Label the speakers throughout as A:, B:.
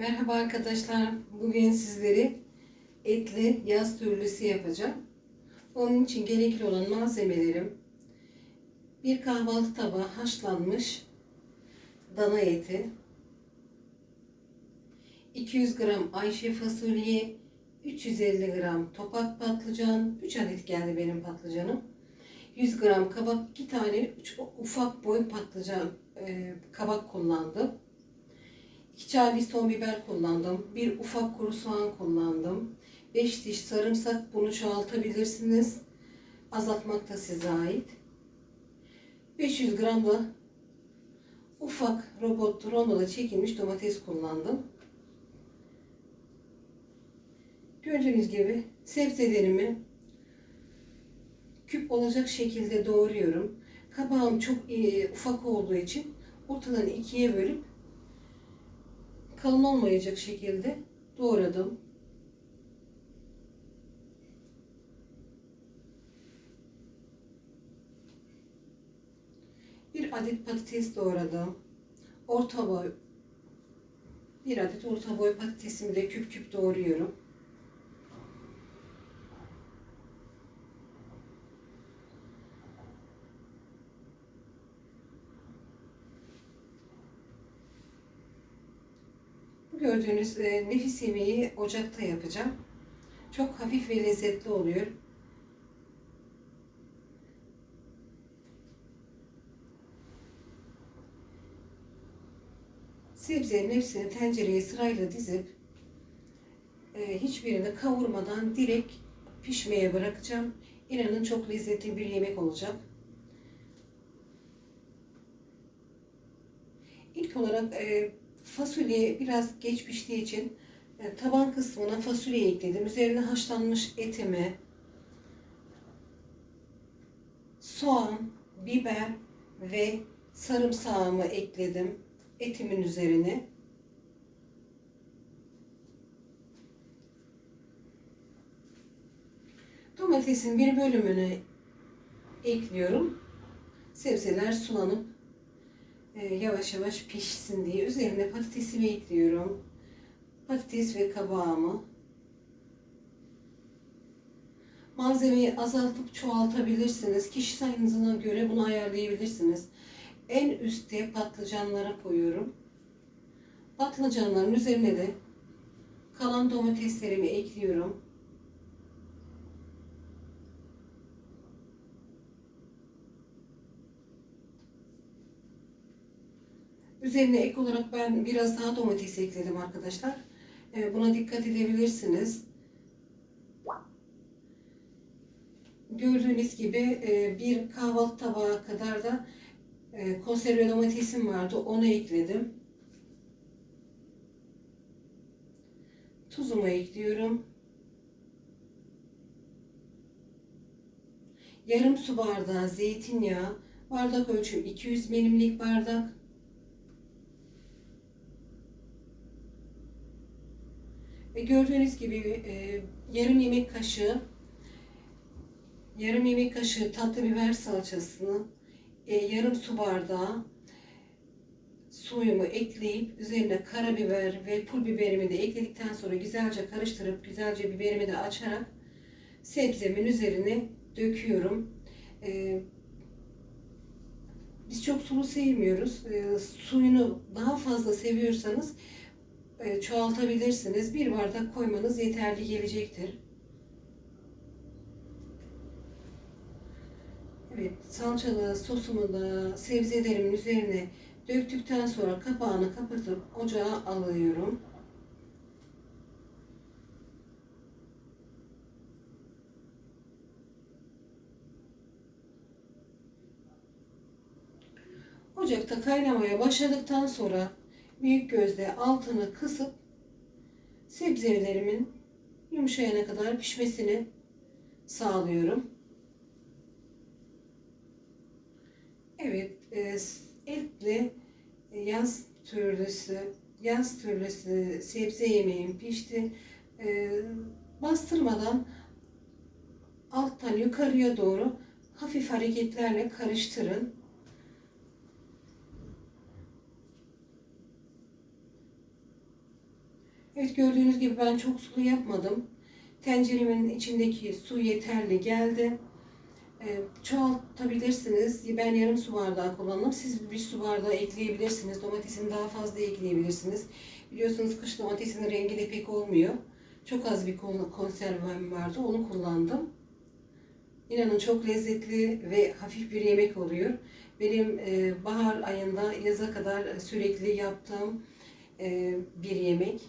A: Merhaba arkadaşlar. Bugün sizleri etli yaz türlüsü yapacağım. Onun için gerekli olan malzemelerim bir kahvaltı tabağı haşlanmış dana eti, 200 gram ayşe fasulye, 350 gram topak patlıcan, 3 adet geldi benim patlıcanım. 100 gram kabak, 2 tane ufak boy patlıcan e, kabak kullandım. 2 çay liston biber kullandım. Bir ufak kuru soğan kullandım. 5 diş sarımsak bunu çoğaltabilirsiniz. Azaltmak da size ait. 500 gram da ufak robot rondoda çekilmiş domates kullandım. Gördüğünüz gibi sebzelerimi küp olacak şekilde doğruyorum. Kabağım çok e, ufak olduğu için ortadan ikiye bölüp kalın olmayacak şekilde doğradım. Bir adet patates doğradım. Orta boy bir adet orta boy patatesimi de küp küp doğruyorum. Gördüğünüz e, nefis yemeği ocakta yapacağım. Çok hafif ve lezzetli oluyor. Sebzenin hepsini tencereye sırayla dizip e, hiçbirini kavurmadan direkt pişmeye bırakacağım. İnanın çok lezzetli bir yemek olacak. İlk olarak e, fasulye biraz geç piştiği için e, taban kısmına fasulye ekledim. Üzerine haşlanmış etimi, soğan, biber ve sarımsağımı ekledim etimin üzerine. Domatesin bir bölümünü ekliyorum. Sebzeler sulanıp e, yavaş yavaş pişsin diye. Üzerine patatesimi ekliyorum. Patates ve kabağımı. Malzemeyi azaltıp çoğaltabilirsiniz. Kişi sayınızına göre bunu ayarlayabilirsiniz. En üstte patlıcanlara koyuyorum. Patlıcanların üzerine de kalan domateslerimi ekliyorum. Üzerine ek olarak ben biraz daha domates ekledim arkadaşlar. Ee, buna dikkat edebilirsiniz. Gördüğünüz gibi e, bir kahvaltı tabağı kadar da e, konserve domatesim vardı. Onu ekledim. Tuzumu ekliyorum. Yarım su bardağı zeytinyağı. Bardak ölçüm 200 milimlik bardak. Gördüğünüz gibi e, yarım yemek kaşığı yarım yemek kaşığı tatlı biber salçasını e, yarım su bardağı suyumu ekleyip üzerine karabiber ve pul biberimi de ekledikten sonra güzelce karıştırıp güzelce biberimi de açarak sebzemin üzerine döküyorum. E, biz çok sulu sevmiyoruz. E, suyunu daha fazla seviyorsanız çoğaltabilirsiniz. Bir bardak koymanız yeterli gelecektir. Evet, salçalı sosumu da sebzelerimin üzerine döktükten sonra kapağını kapatıp ocağa alıyorum. Ocakta kaynamaya başladıktan sonra büyük gözle altını kısıp sebzelerimin yumuşayana kadar pişmesini sağlıyorum. Evet, e, etli yaz türlüsü, yaz türlüsü sebze yemeğim pişti. E, bastırmadan alttan yukarıya doğru hafif hareketlerle karıştırın. Evet gördüğünüz gibi ben çok sulu yapmadım. Tenceremin içindeki su yeterli geldi. Ee, çoğaltabilirsiniz. Ben yarım su bardağı kullandım. Siz bir su bardağı ekleyebilirsiniz. Domatesini daha fazla ekleyebilirsiniz. Biliyorsunuz kış domatesinin rengi de pek olmuyor. Çok az bir kon- konservem vardı. Onu kullandım. İnanın çok lezzetli ve hafif bir yemek oluyor. Benim e, bahar ayında yaza kadar sürekli yaptığım e, bir yemek.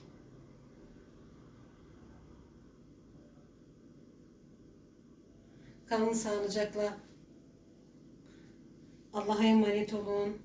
A: Kalın sağlıcakla. Allah'a emanet olun.